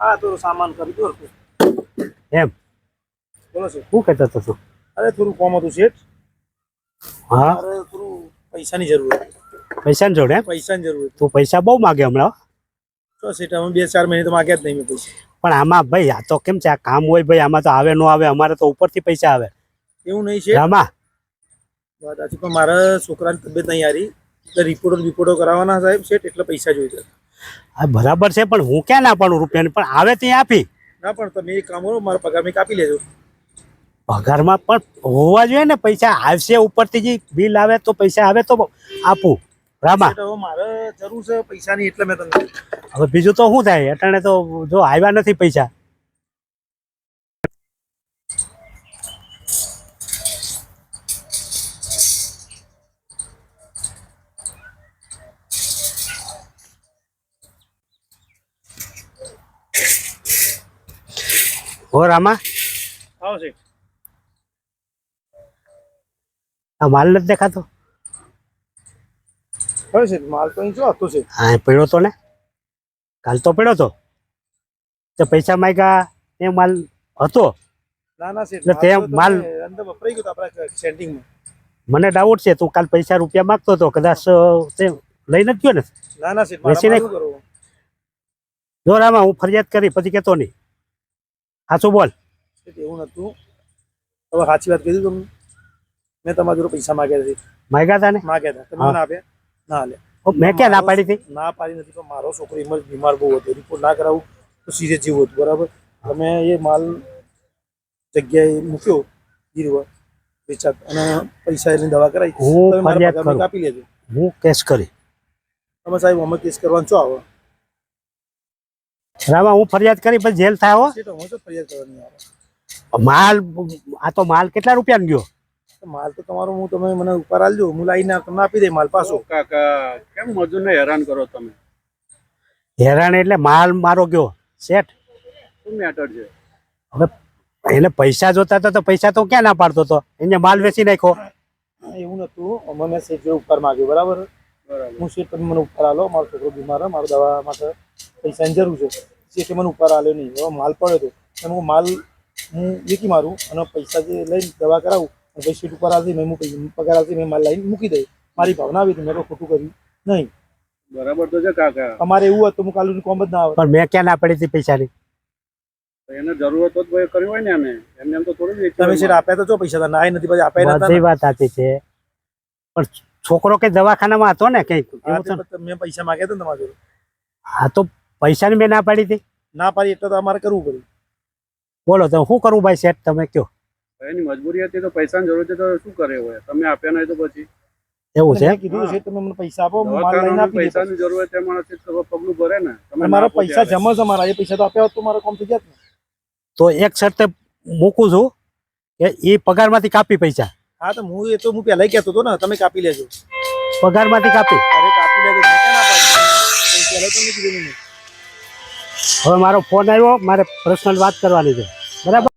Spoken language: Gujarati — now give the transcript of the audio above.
હા થોડું સામાન કરી દો એમ? બોલો છે. શું કહેતા હતા તું અરે થોડું કોમ હતું શેઠ. હા. અરે થોડું પૈસાની જરૂર હતી. પૈસાની જોડે પૈસાની જરૂર તું પૈસા બહુ માગે હમણાં તો શેઠ અમે બે ચાર મહિને તો માગ્યા જ નહીં મેં પૈસા. પણ આમાં ભાઈ આ તો કેમ છે? આ કામ હોય ભાઈ આમાં તો આવે ન આવે અમારે તો ઉપરથી પૈસા આવે. એવું નહીં છે આમાં વાત સાચી પણ મારા છોકરાની તબિયત નહીં હારી એટલે રિપોર્ટો રિપોર્ટો કરાવવાના સાહેબ શેઠ એટલે પૈસા જોઈએ આ બરાબર છે પણ હું ક્યાં ના પાડું રૂપિયાની? પણ આવે ત્યાં આપી. ના પણ તમે એક કામ કરો મારા પગાર મેં કાપી લેજો. પગારમાં પણ હોવા જોઈએ ને પૈસા આવશે ઉપરથી જે બિલ આવે તો પૈસા આવે તો આપું. રામા. મારે જરૂર છે પૈસાની એટલે મેં તમને હવે બીજું તો શું થાય? અટાણે તો જો આવ્યા નથી પૈસા. હો રામા. આવો છે. આ માલ નથી દેખાતો? હવે છે માલ તો અહીં શું હતું છે. હા પડ્યો તો ને? કાલ તો પડ્યો તો. તે પૈસા માંગ્યા એ માલ હતો. ના ના એટલે તે માલ- અંદર વપરાઈ ગયો આપણા સેન્ટિંગમાં. મને ડાઉટ છે તું કાલ પૈસા રૂપિયા માંગતો હતો કદાચ તે લઈ નથી ગયો ને? ના ના જો રામા હું ફરિયાદ કરી પછી કેતો નહીં. સાચું બોલ? એવું નતું. હવે સાચી વાત કીધી તમને. મેં તમારા જોડે પૈસા માગ્યા હતી માગ્યા હતા ને? માગ્યા હતા તમે ના આપ્યા? ના લે મેં ક્યાં ના પાડી હતી? ના પાડી નથી પણ મારો છોકરો એમ જ બીમાર બહુ હતો. રિપોર્ટ ના કરાવું તો સિરિયસ જેવું હતું બરાબર? તમે એ માલ જગ્યાએ મૂક્યો ગીરવા વેચાત અને પૈસા એની દવા કરાવી. હું. કાપી લેજો. હું કેસ કરી. તમે સાહેબ અમે કેસ કરવાનું છો આવો. રામા હું ફરિયાદ કરી પછી જેલ થાય હો. તો અમે તો ફરિયાદ કરવાની માલ આ તો માલ કેટલા રૂપિયા ગયો? માલ તો તમારો હું તમે મને ઉપર આલજો. હું લાવીને તમને આપી દે માલ પાછો. કાકા કેમ મજૂરને હેરાન કરો તમે? હેરાન એટલે માલ મારો ગયો. શેઠ શું મેટર છે? હવે એને પૈસા જોતા હતા તો પૈસા તો ક્યાં ના પાડતો હતો? એને માલ વેચી નાખ્યો. એવું નતું. અમે મેં શેઠ ઉપર માગ્યો બરાબર? બરાબર. હું શેઠ તમે મને ઉપર આલો. મારો છોકરો બીમાર મારો દવા માટે. પૈસાની જરૂર છે. શેઠે મને ઉપર આવ્યો નહીં એવો માલ પડ્યો હતો. અને હું માલ હું વેચી મારું અને પૈસા જે લઈને દવા કરાવું અને પછી સીટ ઉપર આવતી મેં હું પગાર આવતી મેં માલ લાવીને મૂકી દઈ મારી ભાવના આવી હતી મેં તો ખોટું કર્યું નહીં. બરાબર તો છે કાકા. અમારે એવું હતું હું કાલુ કોમ જ ના આવે. પણ મેં ક્યાં ના પડી હતી પૈસાની? તો એને જરૂરત હોત ભાઈ કર્યું હોય ને અમે એમને એમ તો થોડું તમે આપ્યા તો જો પૈસા હતા ના નથી પછી આપ્યા નતા બધી વાત સાચી છે. પણ છોકરો કે દવાખાનામાં હતો ને તે તો પછી મેં પૈસા માંગ્યા હતા તમારે તમારા જોડે? હા તો પૈસાની મેં ના પાડી હતી? ના પાડી એટલે તો અમારે કરવું પડ્યું. બોલો તો શું કરું ભાઈ સેટ તમે કયો એની મજબૂરી હતી તો પૈસાની જરૂર છે તો શું કરે હોય તમે આપ્યા નહીં તો પછી. એવું છે? કીધું છે તમે મને પૈસા આપો હું માલ લઈને આપી પૈસાની જરૂર છે મારા છે તો પગલું ભરે ને. તમે મારા પૈસા. જમા છે મારા એ પૈસા તો આપ્યા હોત તો મારા કામ થઈ જાત ને. તો એક શરતે મૂકું છું કે એ પગારમાંથી કાપી પૈસા. હા તો હું એ તો હું પહેલા કહેતો હતો ને તમે કાપી લેજો. પગારમાંથી કાપી? અરે કાપી લેજો? પહેલા તમને કીધું નહીં હવે મારો ફોન આવ્યો મારે પર્સનલ વાત કરવાની છે. બરાબર?